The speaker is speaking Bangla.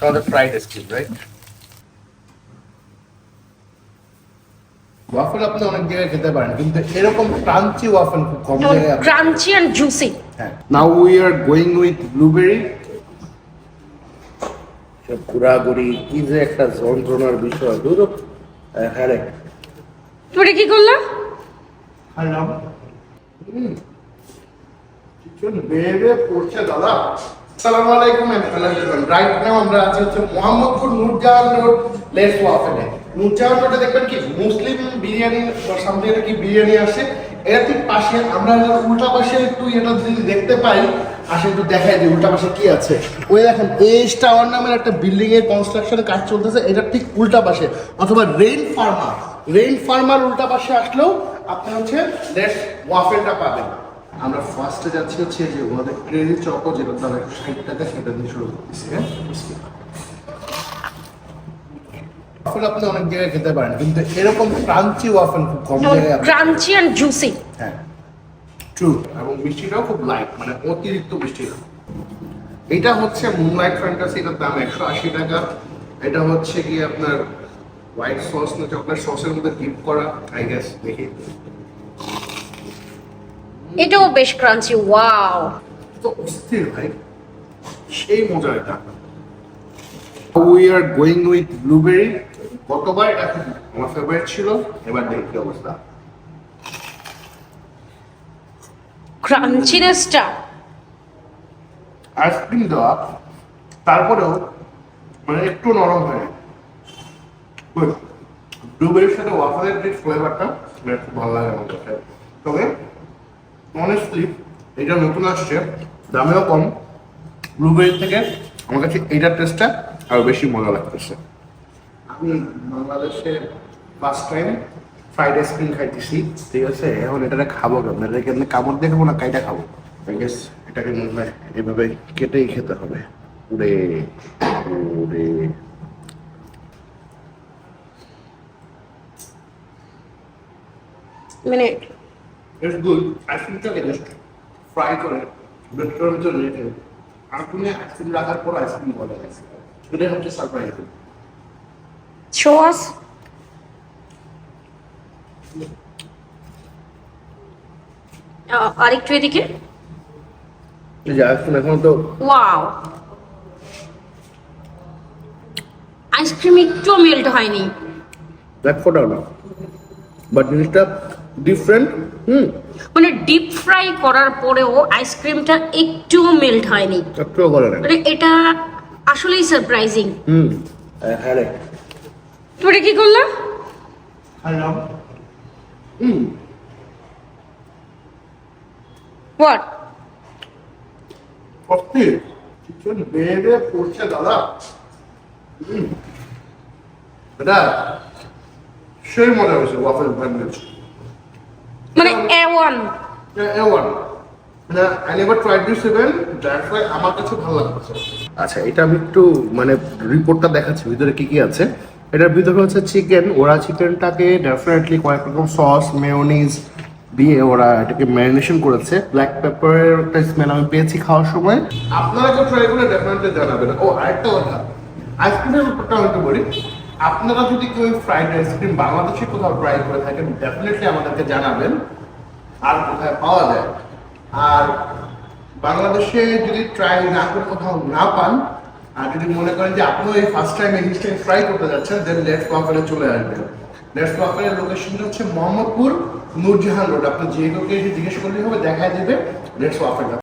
আমাদের ফ্রাইড আইসক্রিম রাইট ওয়াফেল আপনি অনেক জায়গায় খেতে পারেন কিন্তু এরকম ক্রাঞ্চি ওয়াফেল খুব কম জায়গায় ক্রাঞ্চি অ্যান্ড জুসি হ্যাঁ। Now we are going with blueberry ঘোরাঘুরি কি যে একটা যন্ত্রণার বিষয় বুঝলো হ্যাঁ রে। তুমি এটা কি করলা? খাইলাম। বেড়ে পড়ছে দাদা। আসসালামু আলাইকুম রাইট নাও আমরা আছি হচ্ছে মোহাম্মদপুর রোড ওয়াফেলে। রোডে দেখবেন কি, মুসলিম বিরিয়ানি সামনে এটা কি বিরিয়ানি আসে। এটা ঠিক পাশে, আমরা উল্টা পাশে একটু এটা যদি দেখতে পাই, আসে একটু দেখাই দিই, উল্টা পাশে কি আছে। ওই দেখেন এস টাওয়ার নামের একটা বিল্ডিং এর কনস্ট্রাকশনের কাজ চলতেছে, এটা ঠিক উল্টা পাশে। অথবা রেইন ফার্মার রেইন ফার্মার উল্টা পাশে আসলেও আপনি হচ্ছে লেস ওয়াফেলটা পাবেন। ফার্স্টে যাচ্ছি হচ্ছে যে ওদের ক্রেজি চকো যেটা একশো ষাট টাকা সেটা দিয়ে শুরু করতেছি হ্যাঁ? ওয়াফেল আপনি অনেক জায়গায় খেতে পারেন কিন্তু এরকম ক্রাঞ্চি ওয়াফেল খুব কম জায়গায় ক্রাঞ্চি অ্যান্ড জুসি হ্যাঁ। ট্রু এবং মিষ্টিটাও খুব লাইট মানে অতিরিক্ত মিষ্টি না। এটা হচ্ছে মুনলাইট ফ্যান্টাসি এটার দাম একশো আশি টাকা। এটা হচ্ছে কি আপনার হোয়াইট সস না চকলেট সসের মধ্যে ডিপ করা আই গেস দেখি। এটাও বেশ ক্রাঞ্চি ওয়াও। তো অস্থির ভাই সেই মজা এটা we are going with blueberry গতবার এটা আমার ফেভারিট ছিল এবার দেখি অবস্থা। ক্রাঞ্চিনেসটা। আইসক্রিম দেওয়া তারপরেও মানে একটু নরম হয় ব্লুবেরির সাথে ওয়াফারের যে ফ্লেভারটা খুব ভালো লাগে আমার কাছে। তবে অনেস্টলি এটা নতুন আসছে দামেও কম। ব্লুবেরির থেকে আমার কাছে এইটার টেস্টটা আরও বেশি মজা লাগতেছে। আমি বাংলাদেশে ফার্স্ট টাইম ফ্রাইড আইসক্রিম খাইতেছি। ঠিক আছে এখন এটা খাব কেমন? এটাকে এমনি কামড় দিয়ে খাব না কাইটা খাব? আই গেস এটাকে মনে হয় এভাবে কেটেই খেতে হবে। উড়ে উড়ে মিনিট ইটস গুড আইসক্রিমটাকে জাস্ট ফ্রাই করে ভেতরের ভিতরে রেখে তুমি আইসক্রিম রাখার পর আইসক্রিম বলে গেছে। এটাই হচ্ছে সারপ্রাইজ শো আস আরেকটু এদিকে। আইসক্রিম এখন তো ওয়াও আইসক্রিম একটু মেল্ট হয়নি। এক ফোটাও না। বাট জিনিসটা ডিফারেন্ট হুম মানে ডিপ ফ্রাই করার পরেও আইসক্রিমটা একটু মেল্ট হয়নি। একটুও করে না মানে এটা আসলেই সারপ্রাইজিং হুম। হ্যাঁ রে তুমি কি করলা? খাইলাম হুম। হোয়াট বেড়ে পড়ছে দাদা। হুম। এটা সেই মজা হয়েছে ওয়াফেল মানে এ ওয়ান এ ওয়ান মানে I never tried this even that's why আমার কাছে ভালো লাগছে। আচ্ছা এটা আমি একটু মানে রিপোর্টটা দেখাচ্ছি ভিতরে কি কি আছে। এটার ভিতরে হচ্ছে চিকেন ওরা চিকেনটাকে ডেফিনেটলি কয়েক রকম সস মেয়োনিজ দিয়ে ওরা এটাকে ম্যারিনেশন করেছে। ব্ল্যাক পেপারের একটা স্মেল আমি পেয়েছি খাওয়ার সময়। আপনারা কেউ ট্রাই করে ডেফিনেটলি জানাবেন। ও আরেকটা কথা। আইসক্রিমের ব্যাপারটা আমি একটু বলি। আপনারা যদি কেউ ফ্রাইড আইসক্রিম বাংলাদেশে কোথাও ট্রাই করে থাকেন ডেফিনেটলি আমাদেরকে জানাবেন আর কোথায় পাওয়া যায়। আর বাংলাদেশে যদি ট্রাই না করে কোথাও না পান, আর যদি মনে করেন যে আপনিও এই ফার্স্ট টাইম এই জিনিসটা ট্রাই করতে যাচ্ছেন দেন লেটস ওয়াফেলে চলে আসবেন। লেটস ওয়াফেলের লোকেশনটা হচ্ছে মোহাম্মদপুর নূরজাহান রোড আপনি যে কাউকে এসে জিজ্ঞেস করলেই হবে, দেখায় দেবে। Let's waffle